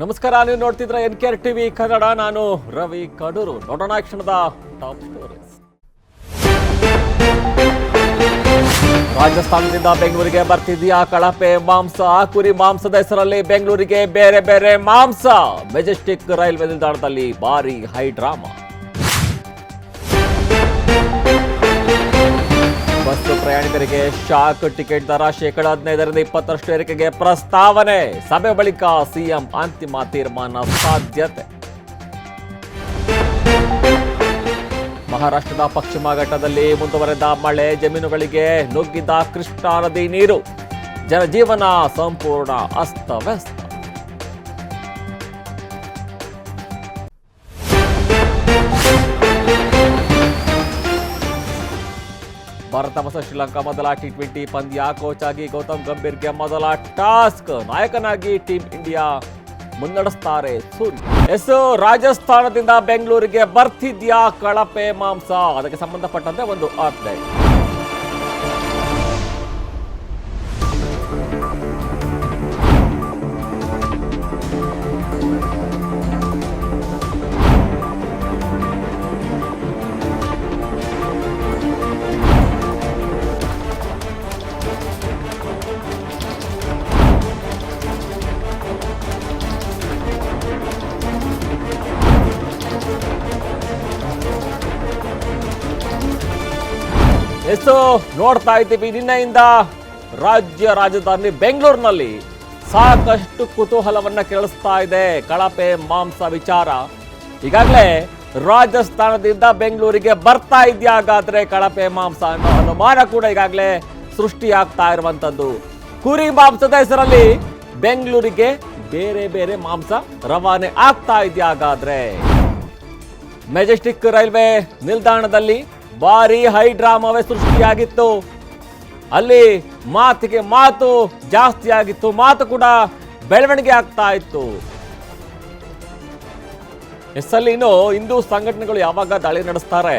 ನಮಸ್ಕಾರ, ನೀವು ನೋಡ್ತಿದ್ರ N K R TV Kannada. ನಾನು ರವಿ ಕಡೂರು. ನೋಡೋಣ ಕ್ಷಣದ ಟಾಪ್ ಸ್ಟೋರೀಸ್. ರಾಜಸ್ಥಾನದಿಂದ ಬೆಂಗಳೂರಿಗೆ ಬರ್ತಿದ್ಯಾ ಕಳಪೆ ಮಾಂಸ. ಕುರಿ ಮಾಂಸದ ಹೆಸರಲ್ಲಿ ಬೆಂಗಳೂರಿಗೆ ಬೇರೆ ಬೇರೆ ಮಾಂಸ. ಮೆಜೆಸ್ಟಿಕ್ ರೈಲ್ವೆ ನಿಲ್ದಾಣದಲ್ಲಿ ಭಾರಿ ಹೈ ಡ್ರಾಮಾ ಬಸ್ ಪ್ರಯಾಣಿಕರಿಗೆ ಶಾಕ್ ಟಿಕೆಟ್ ದರ ಶೇಕಡ ಹದಿನೈದರಿಂದ ಇಪ್ಪತ್ತರಷ್ಟು ಏರಿಕೆಗೆ ಪ್ರಸ್ತಾವನೆ. ಸಭೆ ಬಳಿಕ ಸಿಎಂ ಅಂತಿಮ ತೀರ್ಮಾನ ಸಾಧ್ಯತೆ. ಮಹಾರಾಷ್ಟ್ರದ ಪಶ್ಚಿಮ ಘಟ್ಟದಲ್ಲಿ ಮುಂದುವರೆದ ಮಳೆ ಜಮೀನುಗಳಿಗೆ ನುಗ್ಗಿದ ಕೃಷ್ಣಾ ನದಿ ನೀರು. ಜನಜೀವನ ಸಂಪೂರ್ಣ ಅಸ್ತವ್ಯಸ್ತ. ಭಾರತ ಮತ್ತು ಶ್ರೀಲಂಕಾ ಮೊದಲ ಟಿ ಟ್ವೆಂಟಿ ಪಂದ್ಯ ಕೋಚ್ ಆಗಿ ಗೌತಮ್ ಗಂಭೀರ್ಗೆ ಮೊದಲ ಟಾಸ್ಕ್. ನಾಯಕನಾಗಿ ಟೀಂ ಇಂಡಿಯಾ ಮುನ್ನಡೆಸ್ತಾರೆ ಸೂರ್ಯ. ಎಸ್, ರಾಜಸ್ಥಾನದಿಂದ ಬೆಂಗಳೂರಿಗೆ ಬರ್ತಿದ್ಯಾ ಕಳಪೆ ಮಾಂಸ? ಅದಕ್ಕೆ ಸಂಬಂಧಪಟ್ಟಂತೆ ಒಂದು ಅಪ್ಡೇಟ್ ಎಷ್ಟು ನೋಡ್ತಾ ಇದ್ದೀವಿ. ನಿನ್ನೆಯಿಂದ ರಾಜ್ಯ ರಾಜಧಾನಿ ಬೆಂಗಳೂರಿನಲ್ಲಿ ಸಾಕಷ್ಟು ಕುತೂಹಲವನ್ನ ಕೇಳಿಸ್ತಾ ಇದೆ. ಕಳಪೆ ಮಾಂಸ ವಿಚಾರ. ಈಗಾಗಲೇ ರಾಜಸ್ಥಾನದಿಂದ ಬೆಂಗಳೂರಿಗೆ ಬರ್ತಾ ಇದೆಯಾ? ಹಾಗಾದ್ರೆ ಕಳಪೆ ಮಾಂಸ ಅನ್ನೋ ಅನುಮಾನ ಕೂಡ ಈಗಾಗಲೇ ಸೃಷ್ಟಿಯಾಗ್ತಾ ಇರುವಂಥದ್ದು. ಕುರಿ ಮಾಂಸದ ಹೆಸರಲ್ಲಿ ಬೆಂಗಳೂರಿಗೆ ಬೇರೆ ಬೇರೆ ಮಾಂಸ ರವಾನೆ ಆಗ್ತಾ ಇದೆಯಾ? ಹಾಗಾದ್ರೆ ಮೆಜೆಸ್ಟಿಕ್ ರೈಲ್ವೆ ನಿಲ್ದಾಣದಲ್ಲಿ ಭಾರಿ ಹೈ ಡ್ರಾಮಾವೇ ಸೃಷ್ಟಿಯಾಗಿತ್ತು. ಅಲ್ಲಿ ಮಾತಿಗೆ ಮಾತು ಜಾಸ್ತಿ ಆಗಿತ್ತು. ಮಾತು ಕೂಡ ಬೆಳವಣಿಗೆ ಆಗ್ತಾ ಇತ್ತು. ಎಸ್ ಅಲ್ಲಿ ಇನ್ನು ಹಿಂದೂ ಸಂಘಟನೆಗಳು ಯಾವಾಗ ದಾಳಿ ನಡೆಸ್ತಾರೆ,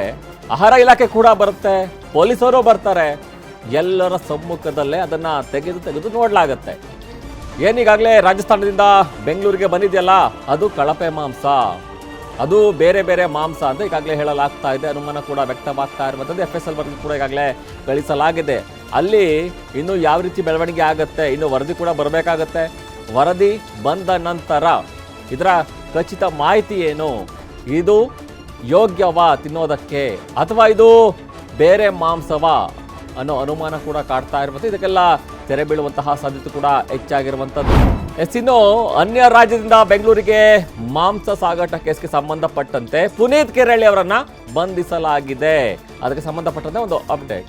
ಆಹಾರ ಇಲಾಖೆ ಕೂಡ ಬರುತ್ತೆ, ಪೊಲೀಸರು ಬರ್ತಾರೆ. ಎಲ್ಲರ ಸಮ್ಮುಖದಲ್ಲೇ ಅದನ್ನ ತೆಗೆದು ತೆಗೆದು ನೋಡಲಾಗತ್ತೆ. ಏನೀಗಾಗಲೇ ರಾಜಸ್ಥಾನದಿಂದ ಬೆಂಗಳೂರಿಗೆ ಬಂದಿದೆಯಲ್ಲ, ಅದು ಕಳಪೆ ಮಾಂಸ. ಅದು ಬೇರೆ ಬೇರೆ ಮಾಂಸ ಅಂತ ಈಗಾಗಲೇ ಹೇಳಲಾಗ್ತಾ ಇದೆ. ಅನುಮಾನ ಕೂಡ ವ್ಯಕ್ತವಾಗ್ತಾ ಇರುವಂಥದ್ದು. ಎಫ್ ಎಸ್ ಎಲ್ ವರದಿ ಕೂಡ ಈಗಾಗಲೇ ಗಳಿಸಲಾಗಿದೆ. ಅಲ್ಲಿ ಇನ್ನು ಯಾವ ರೀತಿ ಬೆಳವಣಿಗೆ ಆಗುತ್ತೆ? ಇನ್ನು ವರದಿ ಕೂಡ ಬರಬೇಕಾಗತ್ತೆ. ವರದಿ ಬಂದ ನಂತರ ಇದರ ಖಚಿತ ಮಾಹಿತಿ ಏನು? ಇದು ಯೋಗ್ಯವಾ ತಿನ್ನೋದಕ್ಕೆ? ಅಥವಾ ಇದು ಬೇರೆ ಮಾಂಸವಾ? ಅನ್ನೋ ಅನುಮಾನ ಕೂಡ ಕಾಡ್ತಾ ಇರುವಂಥದ್ದು. ಇದಕ್ಕೆಲ್ಲ ತೆರೆ ಬೀಳುವಂತಹ ಸಾಧ್ಯತೆ ಕೂಡ ಹೆಚ್ಚಾಗಿರುವಂಥದ್ದು. ಎಸ್ ಇನ್ನು ಅನ್ಯ ರಾಜ್ಯದಿಂದ ಬೆಂಗಳೂರಿಗೆ ಮಾಂಸ ಸಾಗಾಟ ಕೇಸ್ಗೆ ಸಂಬಂಧಪಟ್ಟಂತೆ ಪುನೀತ್ ಕೆರಳಿ ಅವರನ್ನ ಬಂಧಿಸಲಾಗಿದೆ. ಅದಕ್ಕೆ ಸಂಬಂಧಪಟ್ಟಂತೆ ಒಂದು ಅಪ್ಡೇಟ್.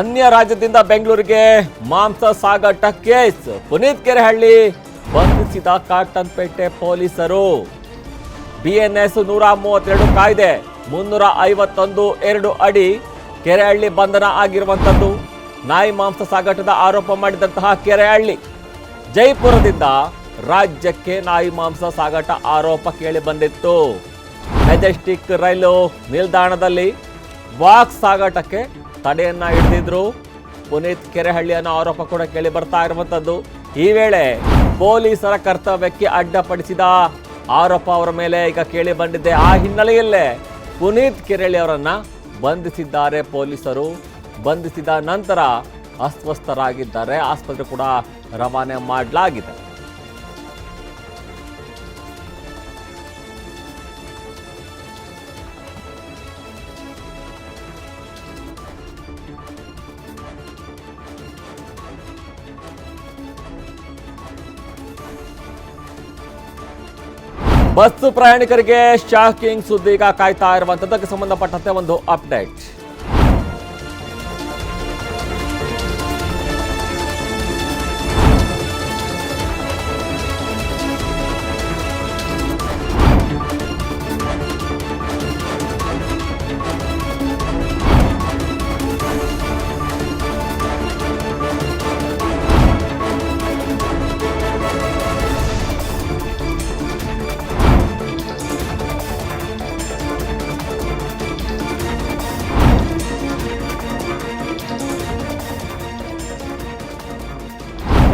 ಅನ್ಯ ರಾಜ್ಯದಿಂದ ಬೆಂಗಳೂರಿಗೆ ಮಾಂಸ ಸಾಗಾಟ ಕೇಸ್ ಪುನೀತ್ ಕೆರೆಹಳ್ಳಿ ಬಂಧಿಸಿದ ಕಾಟನ್ಪೇಟೆ ಪೊಲೀಸರು. ಬಿಎನ್ಎಸ್ ನೂರ ಮೂವತ್ತೆರಡು ಕಾಯ್ದೆ, ಮುನ್ನೂರ ಐವತ್ತೊಂದು ಎರಡು ಅಡಿ ಕೆರೆಹಳ್ಳಿ ಬಂಧನ ಆಗಿರುವಂಥದ್ದು. ನಾಯಿ ಮಾಂಸ ಸಾಗಾಟದ ಆರೋಪ ಮಾಡಿದಂತಹ ಕೆರೆಹಳ್ಳಿ. ಜೈಪುರದಿಂದ ರಾಜ್ಯಕ್ಕೆ ನಾಯಿ ಮಾಂಸ ಸಾಗಾಟ ಆರೋಪ ಕೇಳಿ ಬಂದಿತ್ತು. ಮೆಜೆಸ್ಟಿಕ್ ರೈಲು ನಿಲ್ದಾಣದಲ್ಲಿ ವಾಕ್ ಸಾಗಾಟಕ್ಕೆ ತಡೆಯನ್ನ ಹಿಡಿದಿದ್ರು. ಪುನೀತ್ ಕೆರೆಹಳ್ಳಿ ಅನ್ನೋ ಆರೋಪ ಕೂಡ ಕೇಳಿ ಬರ್ತಾ ಇರುವಂತದ್ದು. ಈ ವೇಳೆ ಪೊಲೀಸರ ಕರ್ತವ್ಯಕ್ಕೆ ಅಡ್ಡಪಡಿಸಿದ ಆರೋಪ ಅವರ ಮೇಲೆ ಈಗ ಕೇಳಿ ಬಂದಿದೆ. ಆ ಹಿನ್ನೆಲೆಯಲ್ಲೇ ಪುನೀತ್ ಕೆರೆಹಳ್ಳಿ ಅವರನ್ನ ಬಂಧಿಸಿದ್ದಾರೆ ಪೊಲೀಸರು. ಬಂಧಿಸಿದ ನಂತರ ಅಸ್ವಸ್ಥರಾಗಿದ್ದಾರೆ. ಆಸ್ಪತ್ರೆ ಕೂಡ ರವಾನೆ ಮಾಡಲಾಗಿದೆ. ಬಸ್ ಪ್ರಯಾಣಿಕರಿಗೆ ಶಾಕಿಂಗ್ ಸುದ್ದಿ ಈಗ ಕಾಯ್ತಾ ಇರುವಂತದ್ದಕ್ಕೆ ಸಂಬಂಧಪಟ್ಟಂತೆ ಒಂದು ಅಪ್ಡೇಟ್.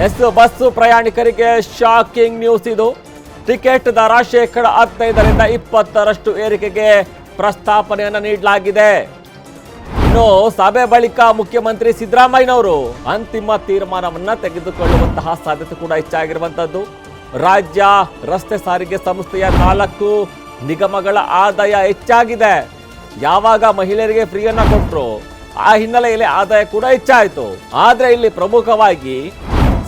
ಎಸ್ ಬಸ್ ಪ್ರಯಾಣಿಕರಿಗೆ ಶಾಕಿಂಗ್ ನ್ಯೂಸ್ ಇದು. ಟಿಕೆಟ್ ದರ ಶೇಕಡ ಹದಿನೈದರಿಂದ ಇಪ್ಪತ್ತರಷ್ಟು ಏರಿಕೆಗೆ ಪ್ರಸ್ತಾಪನೆಯನ್ನು ನೀಡಲಾಗಿದೆ. ಇನ್ನು ಸಭೆ ಬಳಿಕ ಮುಖ್ಯಮಂತ್ರಿ ಸಿದ್ದರಾಮಯ್ಯನವರು ಅಂತಿಮ ತೀರ್ಮಾನವನ್ನು ತೆಗೆದುಕೊಳ್ಳುವಂತಹ ಸಾಧ್ಯತೆ ಕೂಡ ಹೆಚ್ಚಾಗಿರುವಂಥದ್ದು ರಾಜ್ಯ ರಸ್ತೆ ಸಾರಿಗೆ ಸಂಸ್ಥೆಯ ನಾಲ್ಕು ನಿಗಮಗಳ ಆದಾಯ ಹೆಚ್ಚಾಗಿದೆ. ಯಾವಾಗ ಮಹಿಳೆಯರಿಗೆ ಫ್ರೀಯನ್ನ ಕೊಟ್ಟರು ಆ ಹಿನ್ನೆಲೆಯಲ್ಲಿ ಆದಾಯ ಕೂಡ ಹೆಚ್ಚಾಯಿತು. ಆದರೆ ಇಲ್ಲಿ ಪ್ರಮುಖವಾಗಿ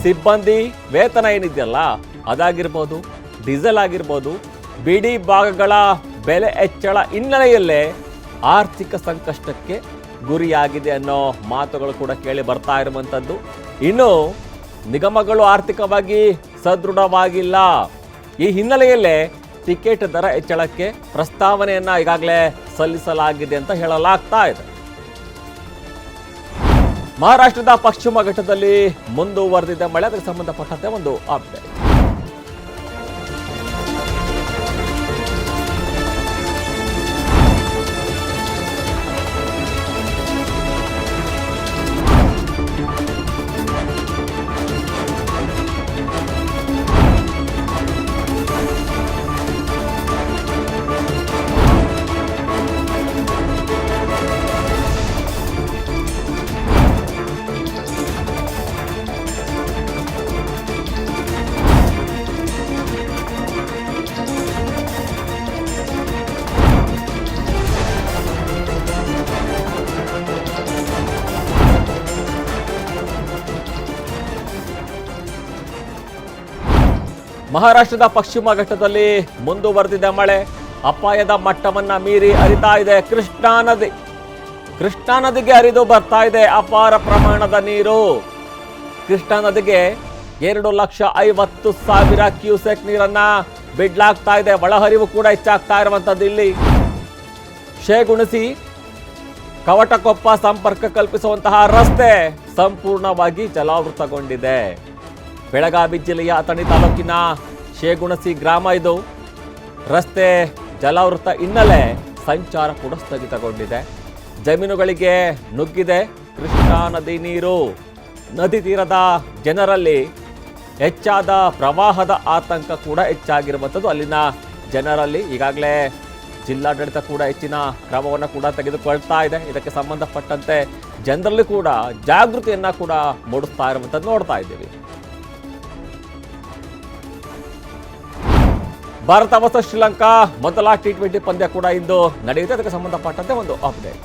ಸಿಬ್ಬಂದಿ ವೇತನ ಏನಿದೆಯಲ್ಲ, ಅದಾಗಿರ್ಬೋದು, ಡೀಸೆಲ್ ಆಗಿರ್ಬೋದು, ಬಿಡಿ ಭಾಗಗಳ ಬೆಲೆ ಹೆಚ್ಚಳ ಹಿನ್ನೆಲೆಯಲ್ಲೇ ಆರ್ಥಿಕ ಸಂಕಷ್ಟಕ್ಕೆ ಗುರಿಯಾಗಿದೆ ಅನ್ನೋ ಮಾತುಗಳು ಕೂಡ ಕೇಳಿ ಬರ್ತಾ ಇರುವಂಥದ್ದು. ಇನ್ನು ನಿಗಮಗಳು ಆರ್ಥಿಕವಾಗಿ ಸದೃಢವಾಗಿಲ್ಲ. ಈ ಹಿನ್ನೆಲೆಯಲ್ಲೇ ಟಿಕೆಟ್ ದರ ಹೆಚ್ಚಳಕ್ಕೆ ಪ್ರಸ್ತಾವನೆಯನ್ನು ಈಗಾಗಲೇ ಸಲ್ಲಿಸಲಾಗಿದೆ ಅಂತ ಹೇಳಲಾಗ್ತಾ ಇದೆ. ಮಹಾರಾಷ್ಟ್ರದ ಪಶ್ಚಿಮ ಘಟ್ಟದಲ್ಲಿ ಮುಂದುವರೆದಿದ್ದ ಮಳೆ. ಅದಕ್ಕೆ ಸಂಬಂಧಪಟ್ಟಂತೆ ಒಂದು ಅಪ್ಡೇಟ್ ಮಹಾರಾಷ್ಟ್ರದ ಪಶ್ಚಿಮ ಘಟ್ಟದಲ್ಲಿ ಮುಂದುವರೆದಿದೆ ಮಳೆ. ಅಪಾಯದ ಮಟ್ಟವನ್ನ ಮೀರಿ ಹರಿತಾ ಇದೆ ಕೃಷ್ಣಾ ನದಿ. ಕೃಷ್ಣಾ ನದಿಗೆ ಹರಿದು ಬರ್ತಾ ಇದೆ ಅಪಾರ ಪ್ರಮಾಣದ ನೀರು. ಕೃಷ್ಣಾ ನದಿಗೆ ಎರಡು ಲಕ್ಷ ಐವತ್ತು ಸಾವಿರ ಕ್ಯೂಸೆಕ್ ನೀರನ್ನ ಬಿಡ್ಲಾಗ್ತಾ ಇದೆ. ಒಳಹರಿವು ಕೂಡ ಹೆಚ್ಚಾಗ್ತಾ ಇರುವಂತದ್ದು ಇಲ್ಲಿ. ಶೇಗುಣಿಸಿ ಕವಟಕೊಪ್ಪ ಸಂಪರ್ಕ ಕಲ್ಪಿಸುವಂತಹ ರಸ್ತೆ ಸಂಪೂರ್ಣವಾಗಿ ಜಲಾವೃತಗೊಂಡಿದೆ. ಬೆಳಗಾವಿ ಜಿಲ್ಲೆಯ ಅಥಣಿ ತಾಲೂಕಿನ ಶೇಗುಣಸಿ ಗ್ರಾಮ ಇದು. ರಸ್ತೆ ಜಲಾವೃತ ಹಿನ್ನೆಲೆ ಸಂಚಾರ ಕೂಡ ಸ್ಥಗಿತಗೊಂಡಿದೆ ಜಮೀನುಗಳಿಗೆ ನುಗ್ಗಿದೆ. ಕೃಷ್ಣಾ ನದಿ ನೀರು. ನದಿ ತೀರದ ಜನರಲ್ಲಿ ಹೆಚ್ಚಾದ ಪ್ರವಾಹದ ಆತಂಕ ಕೂಡ ಹೆಚ್ಚಾಗಿರುವಂಥದ್ದು. ಅಲ್ಲಿನ ಜನರಲ್ಲಿ ಈಗಾಗಲೇ ಜಿಲ್ಲಾಡಳಿತ ಕೂಡ ಹೆಚ್ಚಿನ ಕ್ರಮವನ್ನು ಕೂಡ ತೆಗೆದುಕೊಳ್ತಾ ಇದೆ. ಇದಕ್ಕೆ ಸಂಬಂಧಪಟ್ಟಂತೆ ಜನರಲ್ಲಿ ಕೂಡ ಜಾಗೃತಿಯನ್ನು ಕೂಡ ಮೂಡಿಸ್ತಾ ಇರುವಂಥದ್ದು ನೋಡ್ತಾ ಇದ್ದೀವಿ. ಭಾರತ ಮತ್ತು ಶ್ರೀಲಂಕಾ ಮೊದಲ ಟಿ ಟ್ವೆಂಟಿ ಪಂದ್ಯ ಕೂಡ ಇಂದು ನಡೆಯುತ್ತೆ. ಅದಕ್ಕೆ ಸಂಬಂಧಪಟ್ಟಂತೆ ಒಂದು ಅಪ್ಡೇಟ್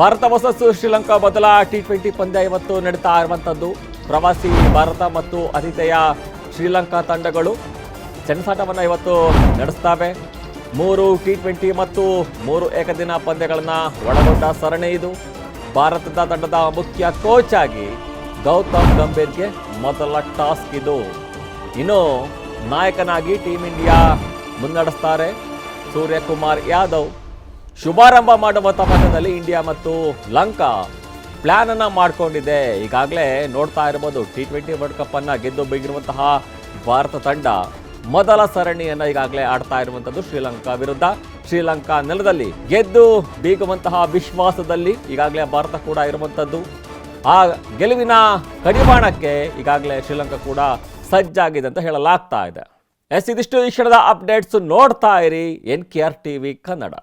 ಭಾರತ ವರ್ಸಸ್ ಶ್ರೀಲಂಕಾ ಮೊದಲ ಟಿ ಟ್ವೆಂಟಿ ಪಂದ್ಯ ಇವತ್ತು ನಡೀತಾ ಇರುವಂಥದ್ದು ಪ್ರವಾಸಿ ಭಾರತ ಮತ್ತು ಅತಿಥೇಯ ಶ್ರೀಲಂಕಾ ತಂಡಗಳು ಚೆನ್ನಸಾಟವನ್ನು ಇವತ್ತು ನಡೆಸ್ತವೆ. ಮೂರು ಟಿ ಟ್ವೆಂಟಿ ಮತ್ತು ಮೂರು ಏಕದಿನ ಪಂದ್ಯಗಳನ್ನು ಒಳಗೊಂಡ ಸರಣಿ ಇದು. ಭಾರತದ ತಂಡದ ಮುಖ್ಯ ಕೋಚ್ ಆಗಿ ಗೌತಮ್ ಗಂಭೀರ್ಗೆ ಮೊದಲ ಟಾಸ್ಕ್ ಇದು. ಇನ್ನು ನಾಯಕನಾಗಿ ಟೀಮ್ ಇಂಡಿಯಾ ಮುನ್ನಡೆಸ್ತಾರೆ ಸೂರ್ಯಕುಮಾರ್ ಯಾದವ್. ಶುಭಾರಂಭ ಮಾಡುವ ತಪನದಲ್ಲಿ ಇಂಡಿಯಾ ಮತ್ತು ಲಂಕಾ ಪ್ಲಾನ್ ಅನ್ನ ಮಾಡಿಕೊಂಡಿದೆ. ಈಗಾಗಲೇ ನೋಡ್ತಾ ಇರಬಹುದು ಟಿ ಟ್ವೆಂಟಿ ವರ್ಲ್ಡ್ ಕಪ್ ಅನ್ನ ಗೆದ್ದು ಬೀಗಿರುವಂತಹ ಭಾರತ ತಂಡ ಮೊದಲ ಸರಣಿಯನ್ನು ಈಗಾಗಲೇ ಆಡ್ತಾ ಇರುವಂತದ್ದು ಶ್ರೀಲಂಕಾ ವಿರುದ್ಧ. ಶ್ರೀಲಂಕಾ ನೆಲದಲ್ಲಿ ಗೆದ್ದು ಬೀಗುವಂತಹ ವಿಶ್ವಾಸದಲ್ಲಿ ಈಗಾಗಲೇ ಭಾರತ ಕೂಡ ಇರುವಂತದ್ದು ಆ ಗೆಲುವಿನ ಕಡಿವಾಣಕ್ಕೆ ಈಗಾಗಲೇ ಶ್ರೀಲಂಕಾ ಕೂಡ ಸಜ್ಜಾಗಿದೆ ಅಂತ ಹೇಳಲಾಗ್ತಾ ಇದೆ. ಎಸ್, ಇದಿಷ್ಟು ಈ ಕ್ಷಣದ ಅಪ್ಡೇಟ್ಸ್ ನೋಡ್ತಾ ಇರಿ. N K R TV, Kannada.